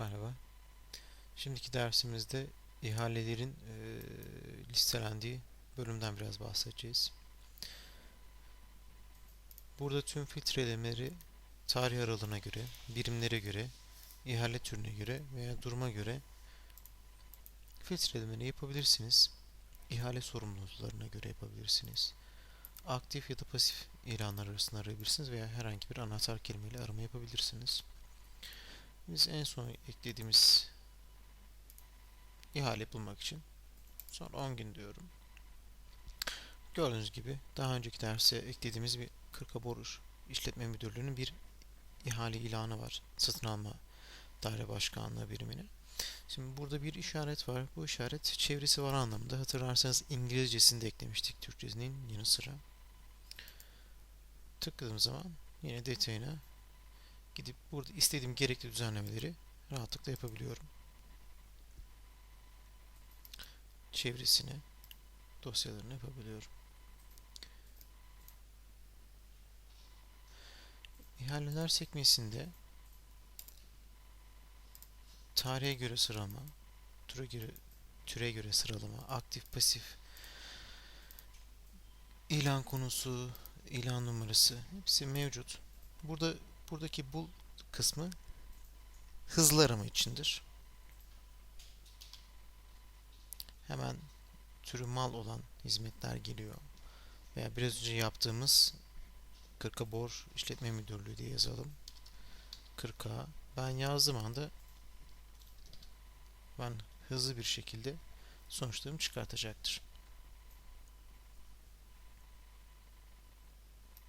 Merhaba. Şimdiki dersimizde ihalelerin eee, listelendiği bölümden biraz bahsedeceğiz. Burada tüm filtrelemeleri tarih aralığına göre, birimlere göre, ihale türüne göre veya duruma göre filtrelemeleri yapabilirsiniz. İhale sorumlularına göre yapabilirsiniz. Aktif ya da pasif ilanlar arasında arayabilirsiniz veya herhangi bir anahtar kelimeyle arama yapabilirsiniz. Biz en son eklediğimiz ihale bulmak için sonra 10 gün diyorum. Gördüğünüz gibi daha önceki derse eklediğimiz bir 40 boruş işletme müdürlüğünün bir ihale ilanı var. Satın alma daire başkanlığı birimine. Şimdi burada bir işaret var. Bu işaret çevresi var anlamında. Hatırlarsanız İngilizcesini de eklemiştik Türkçesinin yanı sıra. Tıkladığım zaman yine detayına gidip burada istediğim gerekli düzenlemeleri rahatlıkla yapabiliyorum. Çevresini, dosyalarını yapabiliyorum. İhaleler sekmesinde tarihe göre sıralama, türe göre türe göre sıralama, aktif pasif, ilan konusu, ilan numarası hepsi mevcut. Burada buradaki bul kısmı hızlı arama içindir. Hemen türü mal olan hizmetler geliyor. Veya biraz önce yaptığımız 40'a bor işletme müdürlüğü diye yazalım. 40'a ben yazdığım anda ben hızlı bir şekilde sonuçlarımı çıkartacaktır.